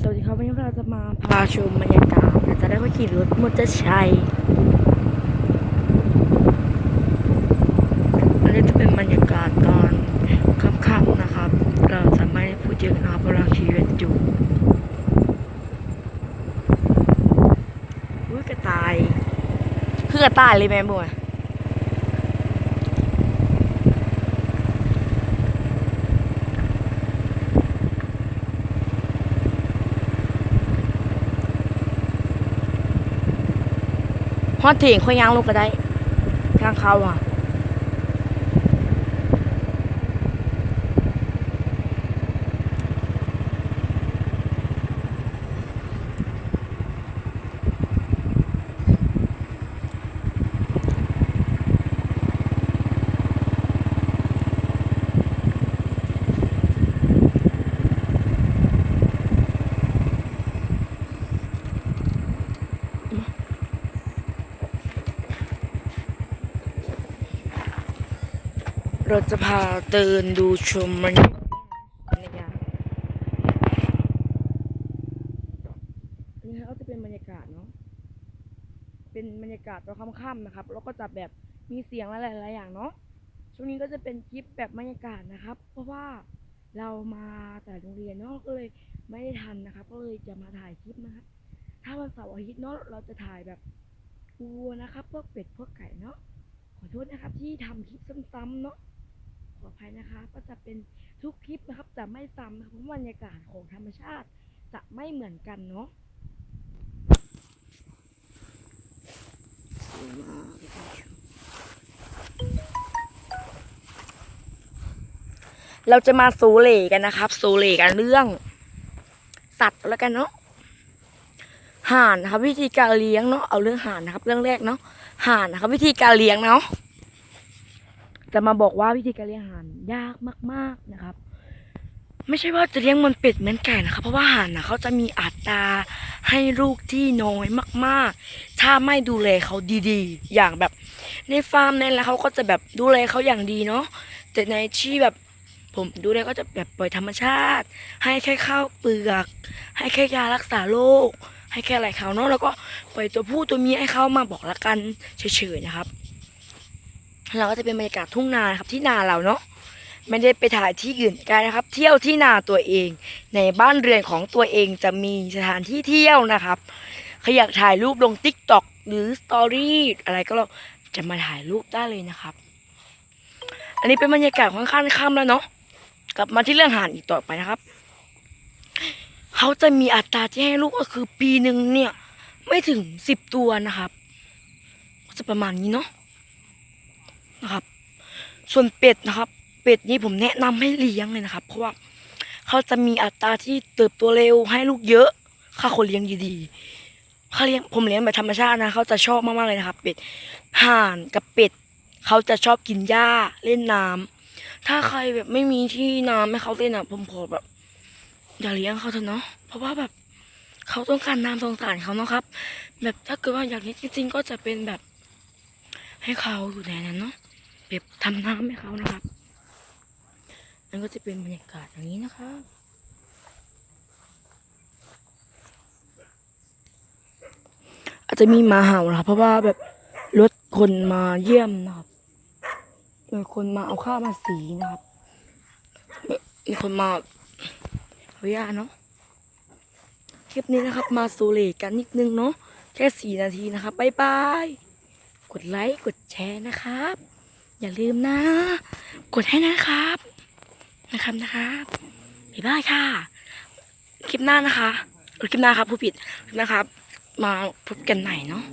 สวัสดีครับวันนี้เราจะมาพาชมบรรยากาศจะได้มาขี่รถมอเตอร์ไซค์อันนี้จะเป็นบรรยากาศตอนค่ำๆนะครับ เราจะไม่ได้พูดเยอะนะครับเพราะเราขี่รถอยู่อุ้ยกระต่าย คือกระต่ายเลยแม่บัว ฮอดถึงค่อยย่างลงก็ได้ทางเขาอะ เราจะพาเดินดูชมบรรยากาศนี่ครับก็จะเป็นบรรยากาศเนาะ เป็นบรรยากาศตอนค่ำๆนะครับ แล้วก็จะแบบมีเสียงหลายๆอย่างเนาะ ช่วงนี้ก็จะเป็นคลิปแบบบรรยากาศนะครับ เพราะว่าเรามาแต่โรงเรียนเนาะก็เลยไม่ได้ทันนะครับ ก็เลยจะมาถ่ายคลิปนะครับ ถ้าวันเสาร์อาทิตย์เนาะเราจะถ่ายแบบวัวนะครับ พวกเป็ดพวกไก่เนาะขอโทษนะครับที่ทำคลิปซ้ำๆเนาะ ขออภัยนะคะ ก็จะเป็นทุกคลิปนะครับจะไม่ซ้ำนะเพราะบรรยากาศของธรรมชาติจะไม่เหมือนกันเนาะเราจะมาสูเล่กันนะครับสูเล่กันเรื่อง สัตว์แล้วกันเนาะห่านนะครับ วิธีการเลี้ยงเนาะเอาเรื่องห่านนะครับ เรื่องแรกเนาะห่านนะครับ วิธีการเลี้ยงเนาะ จะมาบอกว่าวิธีการเลี้ยงห่านยากมาก ๆนะครับ ไม่ใช่ว่าจะเลี้ยงมันเป็ดเหมือนไก่นะครับ เพราะว่าห่านนะเขาจะมีอัตราให้ลูกที่น้อยมาก ๆ ถ้าไม่ดูแลเขาดีๆ อย่างแบบ ในฟาร์มในแล้วเขาก็จะแบบดูแลเขาอย่างดีเนาะแต่ในที่แบบผมดูแลก็จะแบบปล่อยธรรมชาติ ให้แค่ข้าวเปลือก ให้แค่ยารักษาโรคให้แค่อะไรเขาเนาะแล้วก็ปล่อยตัวผู้ตัวเมียให้เขามาบอกละกันเฉยๆนะครับ เราก็จะเป็นบรรยากาศทุ่งนาครับที่นาเราเนาะไม่ได้ไปถ่ายที่อื่นกันนะครับ เที่ยวที่นาตัวเอง ในบ้านเรือนของตัวเองจะมีสถานที่เที่ยวนะครับใครอยากถ่ายรูปลงติ๊กต็อกหรือสตอรี่อะไรก็เราจะมาถ่ายรูปได้เลยนะครับ อันนี้เป็นบรรยากาศค่อนข้างค่ำแล้วเนาะกลับมาที่เรื่องหารอีกต่อไปนะครับเขาจะมีอัตราที่ให้ลูกก็คือปีหนึ่งเนี่ย ไม่ถึงสิบตัวนะครับ ก็จะประมาณนี้เนาะ นะครับ ส่วนเป็ดนะครับ เป็ดนี่ผมแนะนำให้เลี้ยงเลยนะครับ เพราะว่าเขาจะมีอัตราที่เติบโตเร็วให้ลูกเยอะค่าคนเลี้ยงดีๆค่าเลี้ยงผมเลี้ยงแบบธรรมชาตินะเขาจะชอบมากๆเลยนะครับ เป็ดห่านกับเป็ดเขาจะชอบกินหญ้าเล่นน้ำถ้าใครแบบไม่มีที่น้ำให้เขาเล่นอะผมขอแบบอย่าเลี้ยงเขาเถอะเนาะเพราะว่าแบบเขาต้องการน้ำสงสารเขาเนาะครับ แบบถ้าเกิดว่าอยากเลี้ยงจริงๆ ก็จะเป็นแบบให้เขาอยู่ในนั้นเนาะ แบบทำน้ำให้เขานะครับนั่นก็จะเป็นบรรยากาศอย่างนี้นะคะอาจจะมีมาเห่านะครับเพราะว่าแบบรถคนมาเยี่ยมนะครับมีคนมาเอาข้าวมาสีนะครับมีคนมาเอายาเนาะคลิปนี้นะครับ มาสูเลกันนิดนึงเนาะแค่สี่นาทีนะครับบ๊ายบาย กดไลค์ กดแชร์นะครับ อย่าลืมนะ กดให้นะครับ นะครับนะครับบ๊ายบายค่ะ คลิปหน้านะคะหรือคลิปหน้าครับผู้ผิดนะครับ มาพบกันใหม่เนาะ